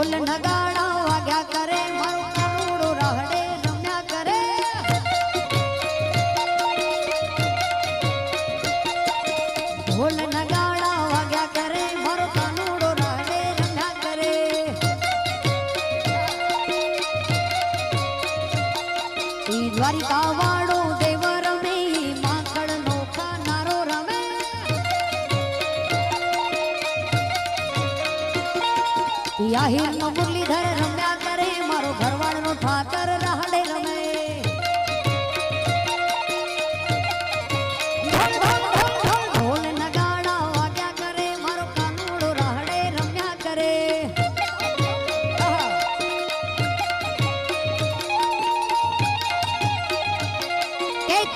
ઢોલ નગાડા વાગ્યા કરે મારું આહીર નો મુરલીધર રમ્યા કરે, મારો ઘરવાળ નો ઠાકર રાહડે રમે.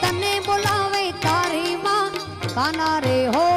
તને બોલાવે તારી માં કાના રે હો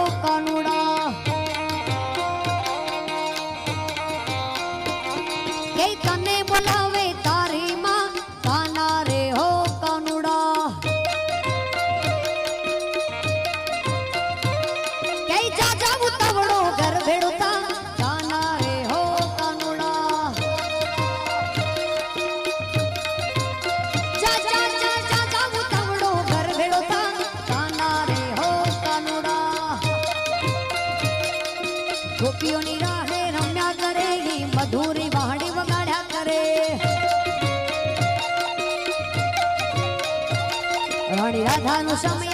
Tell me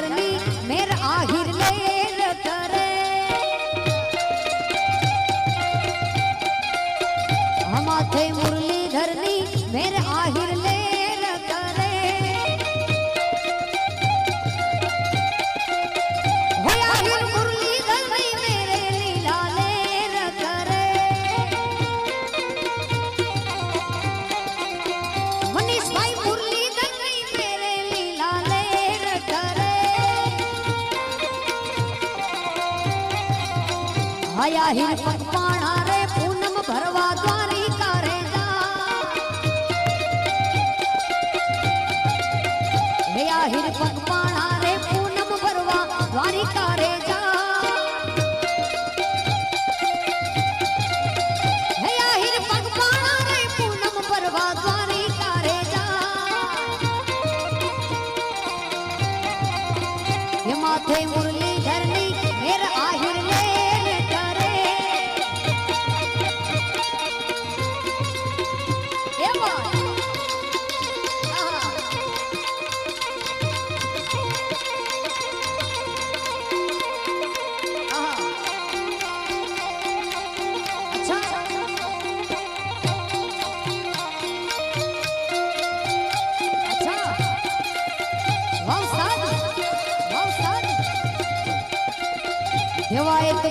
ઘરની મેર આહી आया हिरपत पान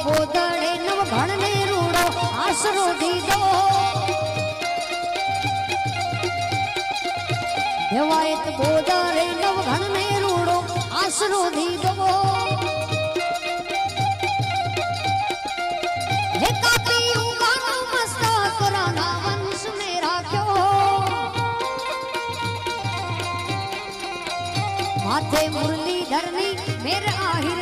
કોદળે નવ ભણને રૂડો આશરો દીધો. હેવાયત કોદળે નવ ભણને રૂડો આશરો દીધો. માથે મુરલીધરની મેર આહિર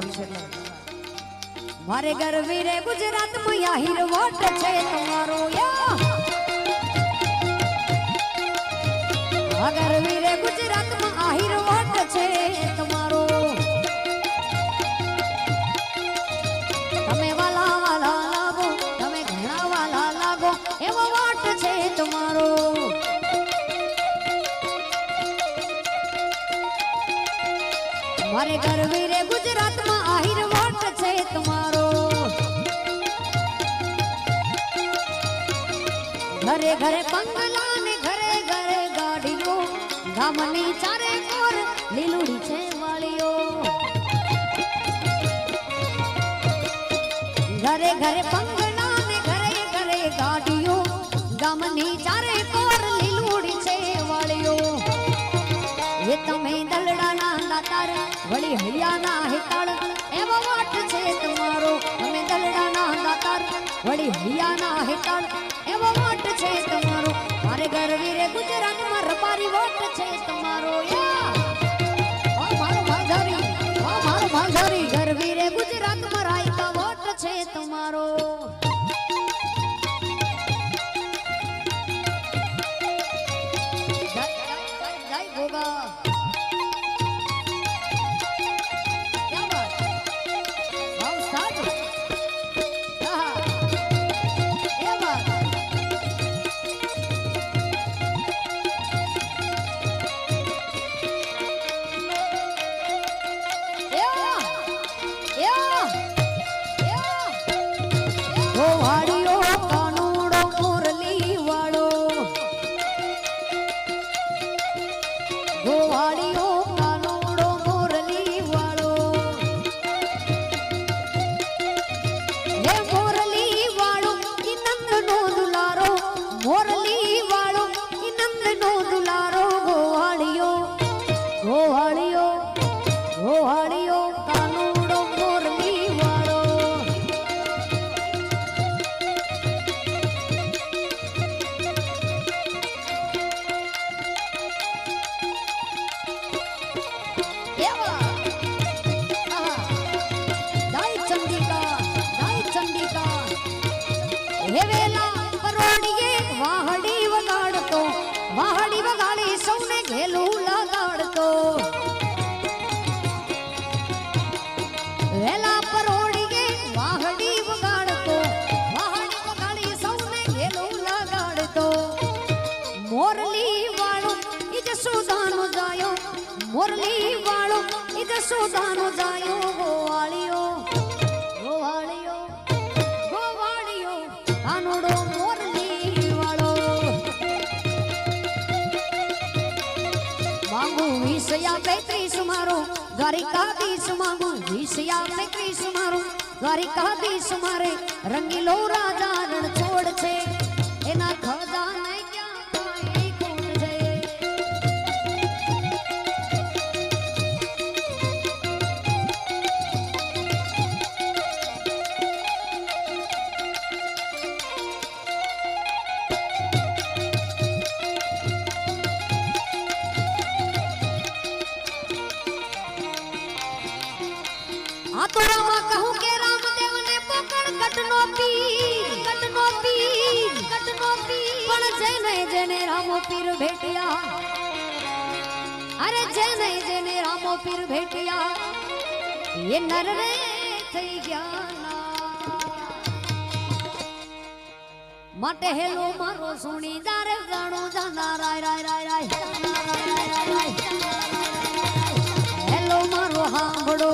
વિશે મારે ગરવી રે ગુજરાતમાં હિરવટ છે તમારો ગરવી રે ગુજરાતમાં હિરવટ છે તમારો મારે ઘર વીરે ગુજરાતમાં આહિર વોટ છે તમારો. ઘરે ઘરે બંગલા ને ઘરે ઘરે ગાડીઓ, ગામની ચારે કોર લીલુડી છે વાળીઓ. ઘરે ઘરે બંગલા ને ઘરે ઘરે ગાડીઓ, ગામની ચારે કોર લીલુડી છે વાળીઓ. એ તમે દલડાના વળી હૈયાના હેતાળ, એવો વાટ છે તમારો. અમે દલડાના દાતાર. વળી હૈયાના હેતાળ, એવો મોરલી વાળો ઈ જસોદાનો જાયો, ગોવાળિયો ગોવાળિયો ગોવાળિયો કાનુડો મોરલી વાળો. માંગુ વિષયા પૈત્રીસ મારો દ્વારિકાધીશ માંગુ વિષયા પૈત્રીસ મારો દ્વારિકાધીશ મારે રંગીલો રાજા રણ છે. કટનો પીર કટનો પીર કટનો પીર પણ જેને જેને રામો પીર ભેટ્યા, અરે જેને જેને રામો પીર ભેટ્યા, એ નર રે થઈ ગયા માટે હેલો મારો સુણી દારે જાણો જાના રાય રાય રાય રાય. હેલો મારો હાંભળો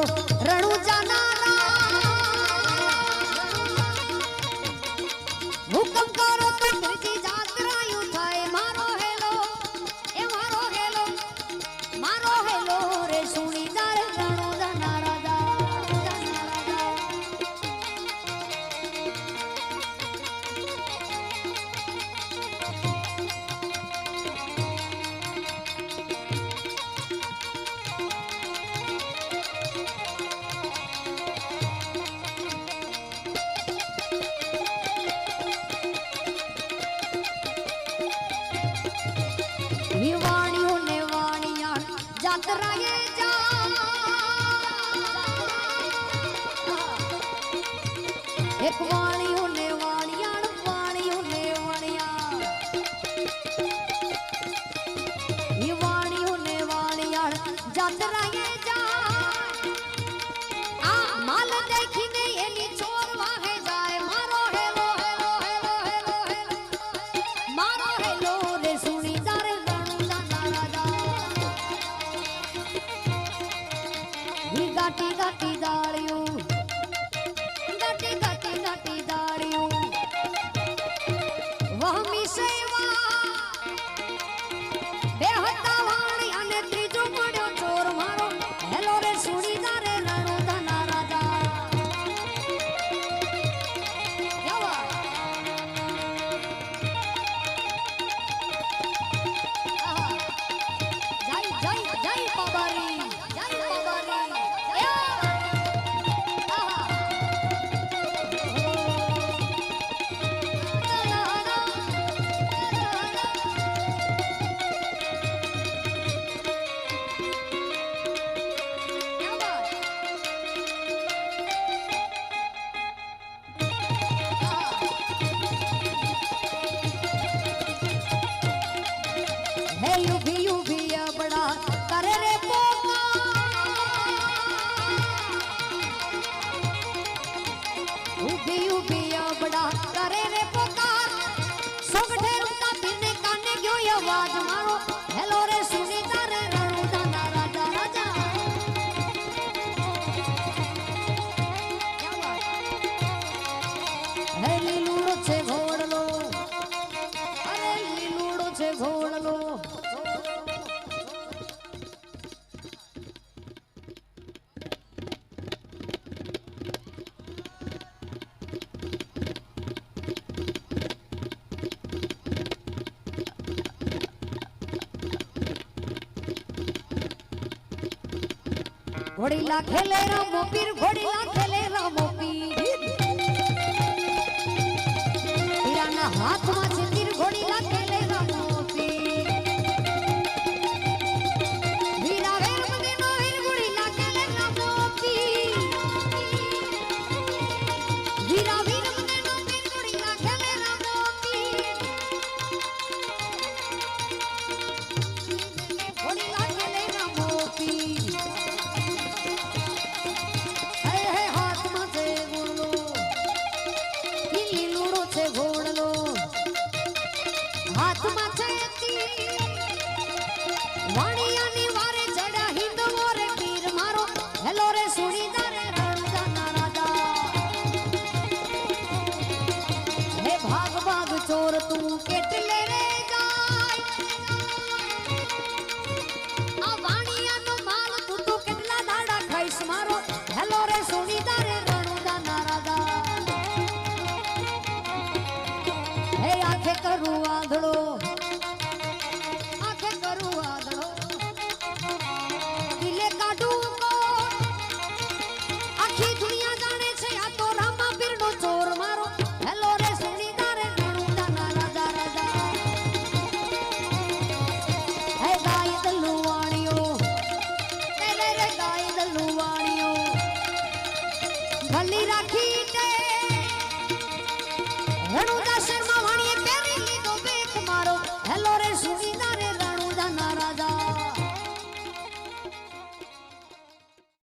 ઘોડીલા ખેલે રામો પીર ઘોડીલા ખેલે રામો પીર. હીરાના હાથમાં છે